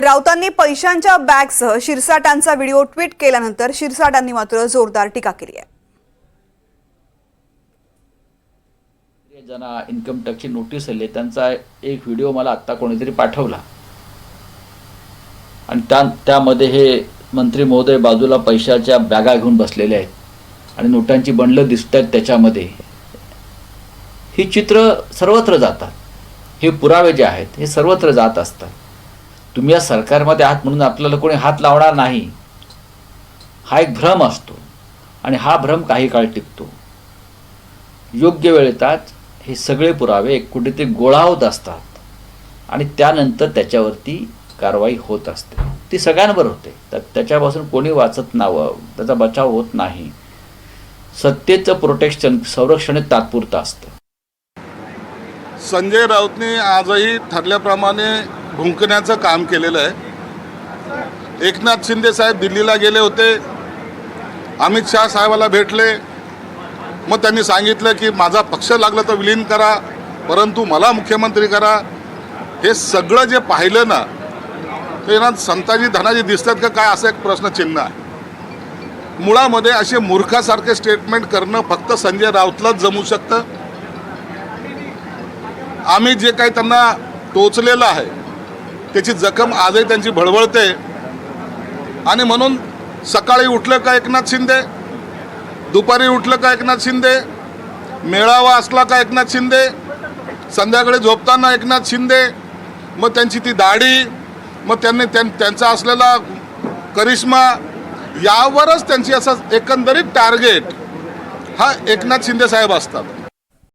राऊतांनी पैशांच्या बॅगसह शिरसाटांचा video tweet केल्यानंतर शिरसाटांनी मात्र जोरदार टीका केली आहे. ज्यांना इन्कम टॅक्सची नोटीस आली त्यांचा एक व्हिडिओ मला आत्ता कोणीतरी पाठवला. आणि त्या त्यामध्ये हे मंत्री महोदय बाजूला पैशाच्या बॅगा घेऊन बसलेले आहेत. आणि नोटांची बंडलं दिसत आहेत त्याच्यामध्ये. ही चित्र सर्वत्र जातात. हे पुरावे जे आहेत हे सर्वत्र जात असतात. तुम्ही या सरकारमध्ये आहात म्हणून आपल्याला कोणी हात लावणार नाही. हा एक भ्रम असतो आणि हा भ्रम काही काळ टिकतो. योग्य वेळेतच हे सगळे पुरावे एक कुठेतरी गोळा होत असतात आणि त्यानंतर त्याच्यावरती कारवाई होत असते. ती सगळ्यांवर होते. तर त्याच्यापासून कोणी वाचत नाव त्याचा बचाव होत नाही. सत्तेचं प्रोटेक्शन संरक्षण हे तात्पुरतं असतं. संजय राऊतने आजही ठरल्याप्रमाणे भुंकण्याचं काम केलेलं आहे. एकनाथ शिंदे साहेब दिल्लीला गेले होते. अमित शहा साहेबाला भेटले. मग त्यांनी सांगितलं की माझा पक्ष लागला तर विलीन करा परंतु मला मुख्यमंत्री करा. हे सगळं जे पाहिलं ना ते ना संताजी धनाजी दिसतात का काय असं एक प्रश्नचिन्ह आहे. मुळामध्ये असे मूर्खासारखे स्टेटमेंट करणं फक्त संजय राऊतलाच जमू शकतं. आम्ही जे काही त्यांना टोचलेलं आहे त्याची जखम आजही त्यांची भळवळते आणि म्हणून सकाळी उठलं का एकनाथ शिंदे? दुपारी उठलं का एकनाथ शिंदे? मेळावा असला का एकनाथ शिंदे? संध्याकाळी झोपताना एकनाथ शिंदे? मग त्यांची ती दाढी मग त्यांनी त्यां त्यांचा असलेला करिश्मा यावरच त्यांची असं एकंदरीत टार्गेट हा एकनाथ शिंदे साहेब असतात.